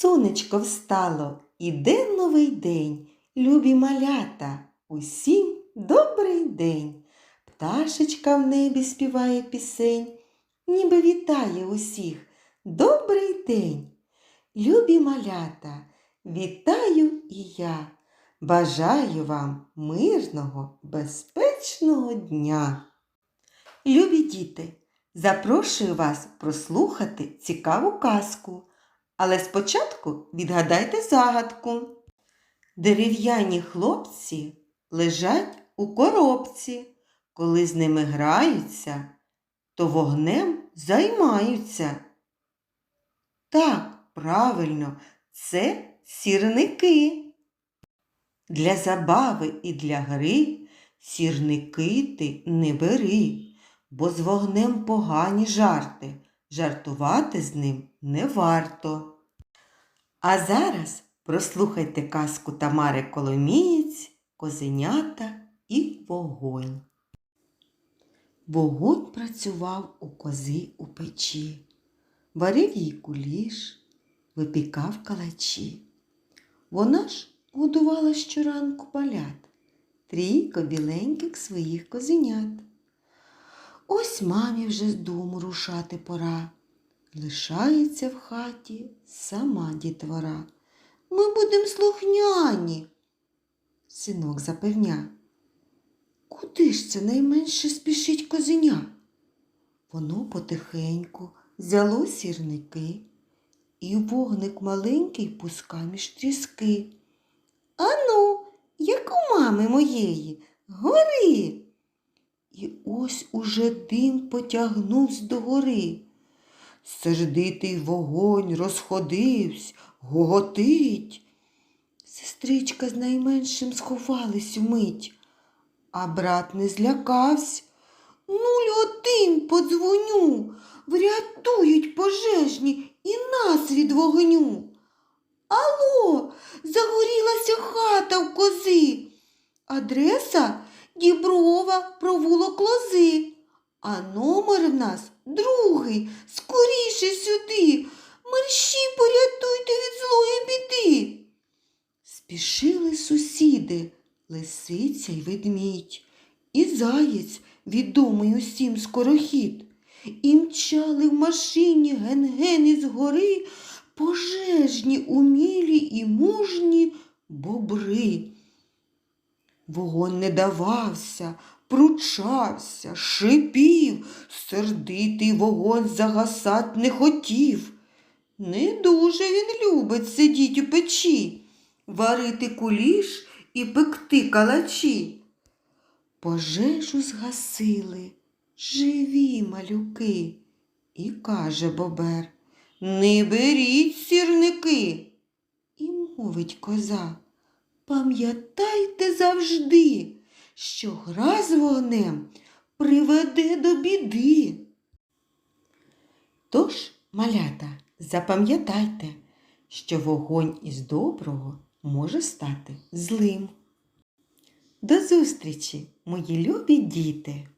Сонечко встало, іде новий день. Любі малята, усім добрий день. Пташечка в небі співає пісень, ніби вітає усіх. Добрий день. Любі малята, вітаю і я. Бажаю вам мирного, безпечного дня. Любі діти, запрошую вас прослухати цікаву казку. Але спочатку відгадайте загадку. Дерев'яні хлопці лежать у коробці. Коли з ними граються, то вогнем займаються. Так, правильно, це сірники. Для забави і для гри сірники ти не бери, бо з вогнем погані жарти. Жартувати з ним не варто. А зараз прослухайте казку Тамари Коломієць, Козенята і вогонь. Вогонь працював у кози у печі, варив їй куліш, випікав калачі. Вона ж годувала щоранку балят, трійко біленьких своїх козенят. Ось мамі вже з дому рушати пора. Лишається в хаті сама дітвора. Ми будем слухняні, синок запевня. Куди ж це найменше спішить козеня? Воно потихеньку взяло сірники, і вогник маленький пуска між тріски. Ану, як у мами моєї, гори. І ось уже дим потягнувся догори. Сердитий вогонь розходився, гоготить. Сестричка з найменшим сховались умить, а брат не злякався. Нуль один подзвоню, врятують пожежні і нас від вогню. Алло, загорілася хата в кози. Адреса Діброва провулок лози. А номер в нас другий. Скоріше сюди. Мерщі порятуйте від злої біди. Спішили сусіди, лисиця й ведмідь, і заєць, відомий усім скорохід. І мчали в машині ген-ген із гори пожежні, умілі і мужні бобри. Вогонь не давався, пручався, шипів, сердитий вогонь загасать не хотів. Не дуже він любить сидіть у печі, варити куліш і пекти калачі. Пожежу згасили живі малюки, і каже бобер Не беріть сірники. І мовить коза. Пам'ятайте завжди, що гра з вогнем приведе до біди. Тож, малята, запам'ятайте, що вогонь із доброго може стати злим. До зустрічі, мої любі діти!